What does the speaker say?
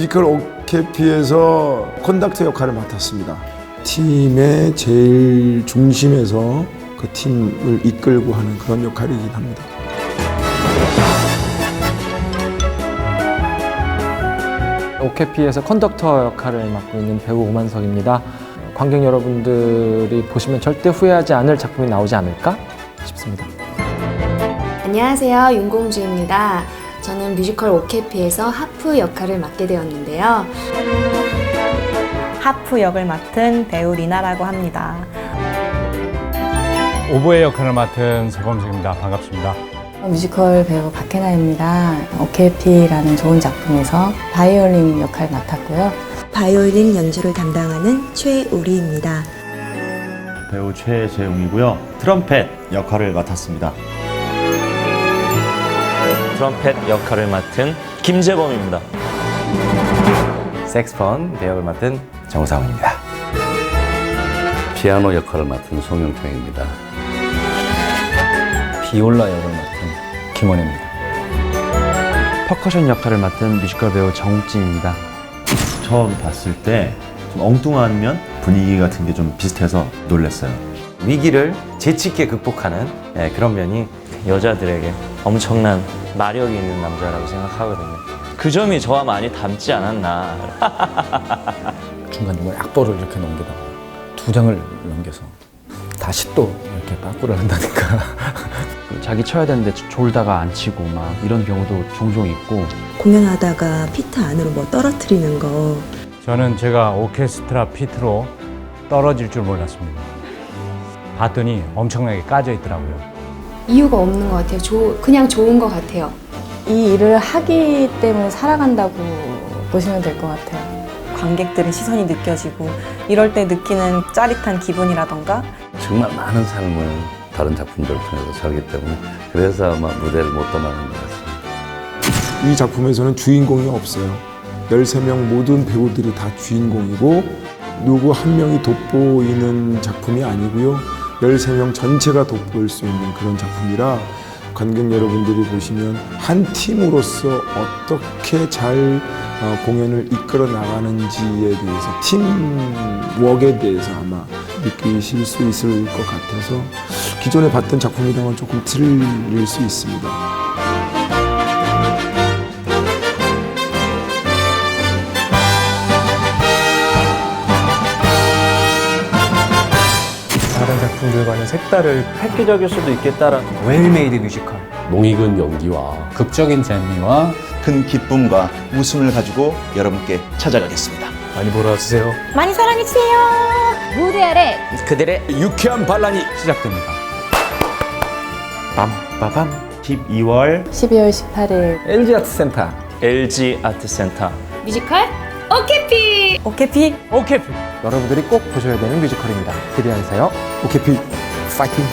뮤지컬 오케피에서 컨덕터 역할을 맡았습니다. 팀의 제일 중심에서 그 팀을 이끌고 하는 그런 역할이긴 합니다. 오케피에서 컨덕터 역할을 맡고 있는 배우 오만석입니다. 관객 여러분들이 보시면 절대 후회하지 않을 작품이 나오지 않을까 싶습니다. 안녕하세요. 윤공주입니다. 저는 뮤지컬 오케피에서 하프 역할을 맡게 되었는데요. 하프 역을 맡은 배우 리나라고 합니다. 오보의 역할을 맡은 서범석입니다. 반갑습니다. 뮤지컬 배우 박혜나입니다. 오케피라는 좋은 작품에서 바이올린 역할을 맡았고요. 바이올린 연주를 담당하는 최우리입니다. 배우 최재웅이고요. 트럼펫 역할을 맡았습니다. 트럼펫 역할을 맡은 김재범입니다. 색스폰 배역을 맡은 정상훈입니다. 피아노 역할을 맡은 송영창입니다. 비올라 역을 맡은 김원혜입니다. 퍼커션 역할을 맡은 뮤지컬 배우 정욱진입니다. 처음 봤을 때 좀 엉뚱하면 분위기 같은 게 좀 비슷해서 놀랐어요. 위기를 재치 있게 극복하는 예, 그런 면이 여자들에게 엄청난 마력이 있는 남자라고 생각하거든요. 그 점이 저와 많이 닮지 않았나. 중간중간 악보를 이렇게 넘기다가 두 장을 넘겨서 다시 또 이렇게 빠꾸를 한다니까. 자기 쳐야 되는데 졸다가 안 치고 막 이런 경우도 종종 있고 공연하다가 피트 안으로 뭐 떨어뜨리는 거 저는 제가 오케스트라 피트로 떨어질 줄 몰랐습니다. 봤더니 엄청나게 까져 있더라고요. 이유가 없는 것 같아요. 조- 그냥 좋은 것 같아요. 이 일을 하기 때문에 살아간다고 보시면 될 것 같아요. 관객들의 시선이 느껴지고 이럴 때 느끼는 짜릿한 기분이라던가 정말 많은 삶을 다른 작품들을 통해서 살기 때문에 그래서 아마 무대를 못 떠나는 것 같습니다. 이 작품에서는 주인공이 없어요. 13명 모든 배우들이 다 주인공이고 누구 한 명이 돋보이는 작품이 아니고요. 13명 전체가 돋보일 수 있는 그런 작품이라 관객 여러분들이 보시면 한 팀으로서 어떻게 잘 어, 공연을 이끌어 나가는지에 대해서 팀워크에 대해서 아마 느끼실 수 있을 것 같아서 기존에 봤던 작품이랑은 조금 틀릴 수 있습니다. 다른 작품들과는 색다를 획기적일 수도 있겠다라는 웰메이드 뮤지컬. 농익은 연기와 극적인 재미와 큰 기쁨과 웃음을 가지고 여러분께 찾아가겠습니다. 많이 보러 와주세요. 많이 사랑해주세요. 무대 아래 그들의 유쾌한 반란이 시작됩니다. 빰빠밤 12월 12월 18일 LG 아트센터. LG 아트센터. 뮤지컬 오케피! 오케피 오케이. 여러분들이 꼭 보셔야 되는 뮤지컬입니다. 기대하세요. 오케이 파이팅!